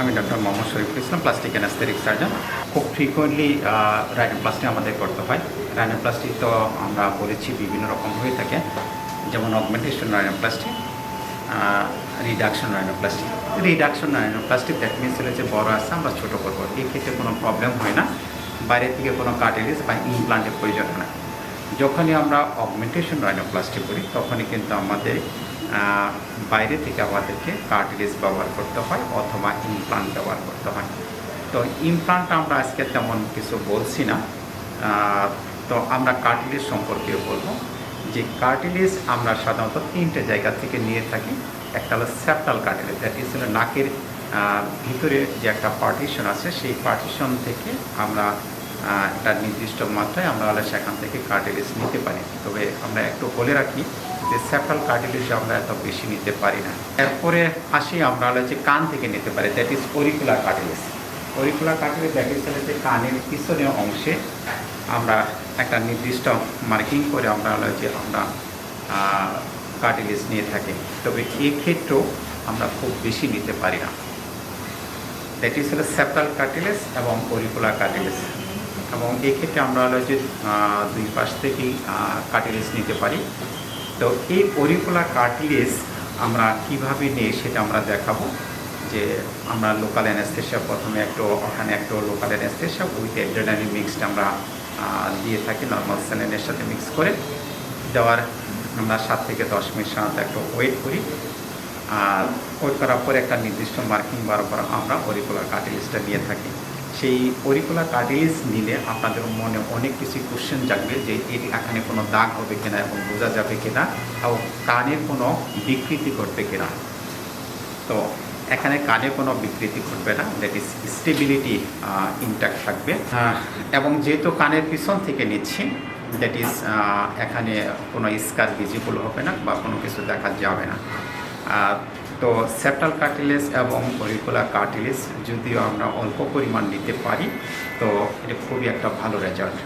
আমি doctor Mohammad Shariful Islam plastic anaesthetic surgeon খুব frequently rhinoplasty আমাদের করতে হয়। রাইনোপ্লাস্টি তো আমরা বলেছি বিভিন্ন রকম হয়ে থাকে। যেমন augmentation rhinoplasty reduction rhinoplasty reduction rhinoplasty that means হলে যে বড় আছে, আমরা ছোটো করব। এই ক্ষেত্রে কোনো প্রবলেম হয় না। বাইরে থেকে কোনো কার্টিলিস বা ইমপ্লান্টের প্রয়োজন হয় না। যখনই আমরা অগমেন্টেশন রাইনোপ্লাস্টি করি, তখনই কিন্তু আমাদের বাইরে থেকে আমাদেরকে কার্টিলেজ ব্যবহার করতে হয় অথবা ইমপ্লান্ট ব্যবহার করতে হয়। তো ইমপ্লান্ট আমরা আজকে তেমন কিছু বলছি না। তো আমরা কার্টিলেজ সম্পর্কে বলব। যে কার্টিলেজ আমরা সাধারণত তিনটে জায়গা থেকে নিয়ে থাকি। একটা হলো স্যাপটাল কার্টিলেজ দ্যাট ইজ হলো নাকের ভিতরে যে একটা পার্টিশন আছে, সেই পার্টিশন থেকে আমরা একটা নির্দিষ্ট মাত্রায় আমরা সেখান থেকে কার্টিলেজ নিতে পারি। তবে আমরা একটু বলে রাখি যে স্যাপটাল কার্টিলেজ আমরা এত বেশি নিতে পারি না। এরপরে আসি আমরা হলে যে কান থেকে নিতে পারি that is auricular cartilage auricular cartilage that is যে কানের পিছনের অংশে আমরা একটা নির্দিষ্ট মার্কিং করে আমরা যে আমরা কার্টিলেজ নিয়ে থাকি। তবে এক্ষেত্রেও আমরা খুব বেশি নিতে পারি না। দ্যাট ইজ হলো সেপ্টাল কার্টিলেজ এবং অরিকুলার কার্টিলেজ এবং এক্ষেত্রে আমরা হলো যে দুই পাশ থেকেই কার্টিলেজ নিতে পারি। তো এই অরিকুলার কার্টিলেজ আমরা কীভাবে নিই সেটা আমরা দেখাবো। যে আমরা লোকাল অ্যানেস্থেশিয়া প্রথমে একটু, ওখানে একটু local anaesthesia with adrenaline mixed আমরা দিয়ে থাকি নর্মাল স্যালাইনের সাথে মিক্স করে। দেওয়ার আমরা সাত থেকে দশ মিনিট সাধারণত একটু ওয়েট করি। আর ওয়েট করার পরে একটা নির্দিষ্ট মার্কিং বারো পর আমরা অরিকুলার কার্টিলিজটা নিয়ে থাকি। সেই অরিকুলার কার্টিলিজ নিলে আপনাদের মনে অনেক কিছু কোশ্চেন জাগবে যে এর এখানে কোনো দাগ হবে কিনা এবং বোঝা যাবে কিনা এবং কানের কোনো বিকৃতি ঘটবে কিনা। তো এখানে কানে কোনো বিকৃতি ঘটবে না দ্যাট ইজ স্টেবিলিটি ইনট্যাক্ট থাকবে। এবং যেহেতু কানের পিছন থেকে নিচ্ছি দ্যাট ইজ এখানে কোনো স্কার ভিজিবল হবে না বা কোনো কিছু দেখা যাবে না। তো সেপ্টাল কার্টিলেজ এবং অরিকুলার কার্টিলেজ যদিও আমরা অল্প পরিমাণ নিতে পারি, তো এটা খুবই একটা ভালো রেজাল্ট